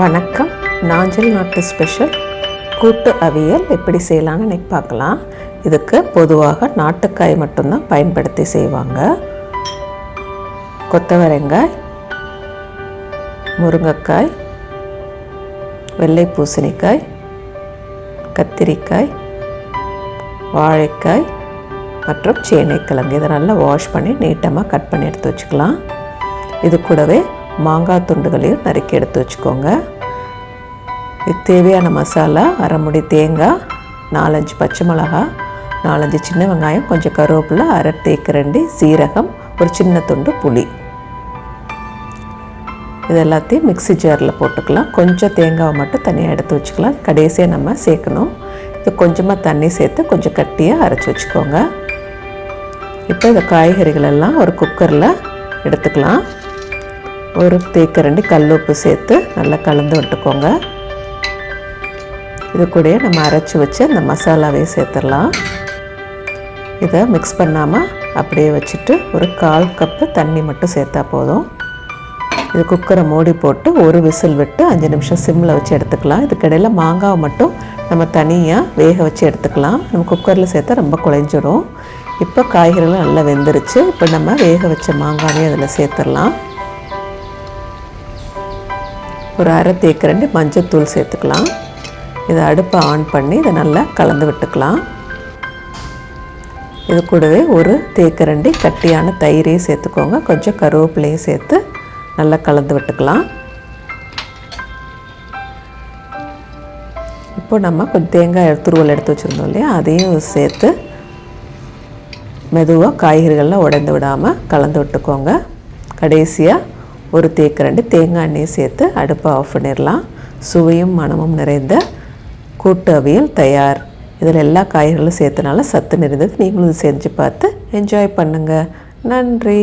வணக்கம். நாஞ்சல் நாட்டு ஸ்பெஷல். கூட்டு அவியல் எப்படி செய்யலான்னு இன்னைக்கு பார்க்கலாம். இதுக்கு பொதுவாக நாட்டுக்காய் மட்டும்தான் பயன்படுத்தி செய்வாங்க. கொத்தவரங்காய் முருங்கைக்காய் வெள்ளை பூசணிக்காய் கத்திரிக்காய் வாழைக்காய் மற்றும் சேனைக்கிழங்கு. இதை நல்லா வாஷ் பண்ணி நீட்டமாக கட் பண்ணி எடுத்து வச்சுக்கலாம். இது கூடவே மாங்காய் துண்டுகளையும் நறுக்கி எடுத்து வச்சுக்கோங்க. இதுக்கு தேவையான மசாலா அரை முடி தேங்காய் நாலஞ்சு பச்சை மிளகா நாலஞ்சு சின்ன வெங்காயம் கொஞ்சம் கருவேப்பிலை அரை தேக்கரண்டி சீரகம் ஒரு சின்ன துண்டு புளி. இது எல்லாத்தையும் மிக்ஸி ஜாரில் போட்டுக்கலாம். கொஞ்சம் தேங்காவை மட்டும் தனியாக எடுத்து வச்சுக்கலாம். கடைசியாக நம்ம சேர்க்கணும். இது கொஞ்சமாக தண்ணி சேர்த்து கொஞ்சம் கட்டியாக அரைச்சி வச்சுக்கோங்க. இப்போ இந்த காய்கறிகள் எல்லாம் ஒரு குக்கரில் எடுத்துக்கலாம். ஒரு தேக்கரண்டி கல்லுப்பு சேர்த்து நல்லா கலந்து விட்டுக்கோங்க. இது கூடயே நம்ம அரைச்சி வச்சு அந்த மசாலாவையும் சேர்த்துடலாம். இதை மிக்ஸ் பண்ணாமல் அப்படியே வச்சுட்டு ஒரு கால் கப்பு தண்ணி மட்டும் சேர்த்தா போதும். இது குக்கரை மூடி போட்டு ஒரு விசில் விட்டு அஞ்சு நிமிஷம் சிம்மில் வச்சு எடுத்துக்கலாம். இதுக்கிடையில் மாங்காவை மட்டும் நம்ம தனியாக வேக வச்சு எடுத்துக்கலாம். நம்ம குக்கரில் சேர்த்தா ரொம்ப குழைஞ்சிடும் இப்போ காய்கறிகள் நல்லா வெந்துருச்சு. இப்போ நம்ம வேக வச்ச மாங்காவையும் அதில் சேர்த்துடலாம். ஒரு அரை தேக்கரண்டி மஞ்சத்தூள் சேர்த்துக்கலாம். இதை அடுப்பை ஆன் பண்ணி இதை நல்லா கலந்து விட்டுக்கலாம். இது கூடவே ஒரு தேக்கரண்டி கட்டியான தயிரையும் சேர்த்துக்கோங்க. கொஞ்சம் கருவேப்பிலையும் சேர்த்து நல்லா கலந்து விட்டுக்கலாம். இப்போ நம்ம கொஞ்சம் தேங்காய் துருவல் எடுத்து வச்சுருந்தோம் இல்லையா? அதையும் சேர்த்து மெதுவாக காய்கறிகள்லாம் உடைந்து விடாமல் கலந்து விட்டுக்கோங்க. கடைசியாக ஒரு தேக்கரண்டி தேங்காய் எண்ணெயை சேர்த்து அடுப்பை ஆஃப் பண்ணிடலாம். சுவையும் மனமும் நிறைந்த கூட்டு அவியல் தயார். இதில் எல்லா காய்கறிகளும் சேர்த்தனால சத்து நிறைந்தது. நீங்களும் செஞ்சு பார்த்து என்ஜாய் பண்ணுங்கள் நன்றி.